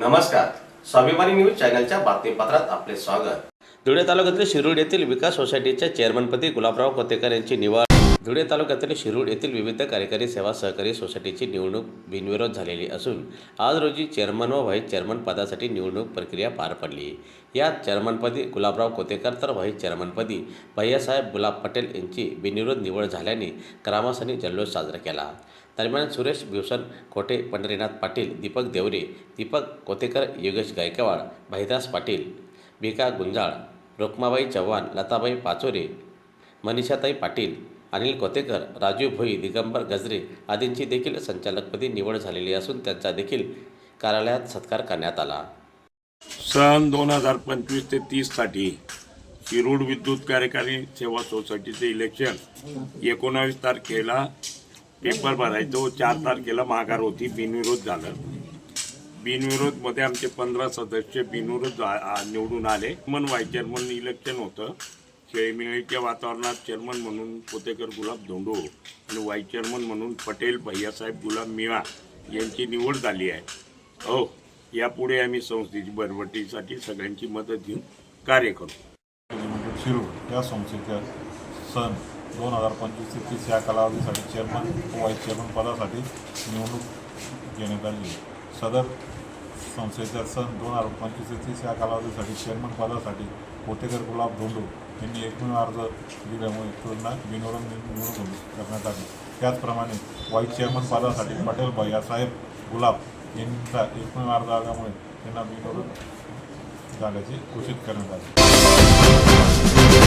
नमस्कार. स्वाभिमानी न्यूज चॅनलच्या बातमीपत्रात आपले स्वागत. धुळे तालुक्यातील शिरोड येथील विकास सोसायटीच्या चेअरमनपदी गुलाबराव कोतेकर यांची निवड धुळे तालुक्यातील शिरूड येथील विविध कार्यकारी सेवा सहकारी सोसायटीची निवडणूक बिनविरोध झालेली असून आज रोजी चेअरमन व व्हाईस चेअरमन पदासाठी निवडणूक प्रक्रिया पार पडली. यात चेअरमनपदी गुलाबराव कोतेकर तर व्हाईस चेअरमनपदी भैयासाहेब गुलाब पटेल यांची बिनविरोध निवड झाल्याने ग्रामस्थांनी जल्लोष साजरा केला. दरम्यान सुरेश भूषण खोटे पंढरीनाथ पाटील दीपक देवरे दीपक कोतेकर योगेश गायकवाड भाईदास पाटील भिका गुंजाळ रुक्माबाई चव्हाण लताबाई पाचोरे मनीषाताई पाटील अनिल कोतेकर राजीव भोई दिगंबर गजरे आदींची देखील संचालकपदी निवड झालेली असून त्यांचा देखील कार्यालयात सत्कार करण्यात आला. सन दोन हजार पंचवीस ते तीससाठी शिरूड विद्युत कार्यकारी सेवा सोसायटीचे इलेक्शन एकोणावीस तारखेला पेपर भरायचो चार तारखेला माघार होती बिनविरोध झालं. बिनविरोधमध्ये आमचे पंधरा सदस्य बिनविरोध निवडून आले. मन व्हाईस चेअरमन इलेक्शन होतं. खेळमेळीच्या वातावरणात चेअरमन म्हणून पोतेकर गुलाब धोंडो आणि व्हाईस चेअरमन म्हणून पटेल भैयासाहेब गुलाब मिळा यांची निवड झाली आहे. हो यापुढे आम्ही संस्थेची बरबटीसाठी सगळ्यांची मदत घेऊन कार्य करू. शिरू या संस्थेच्या सन दोन हजार पंचवीस ते तीस या कालावधीसाठी चेअरमन व व्हाईस चेअरमन पदासाठी निवडणूक घेण्यात आली सदर संस्थेचा सन दोन हजार पंचवीस एकतीस तीस या कालावधीसाठी चेअरमन पदासाठी कोटेकर गुलाब धोंडू यांनी एकमेव अर्ज दिल्यामुळे त्यांना बिनविरोध निवडून करण्यात आली. त्याचप्रमाणे वाईस चेअरमन पदासाठी पटेल साहेब गुलाब यांचा एकमेव अर्ज आल्यामुळे त्यांना बिनविरोध झाल्याचे घोषित करण्यात आले.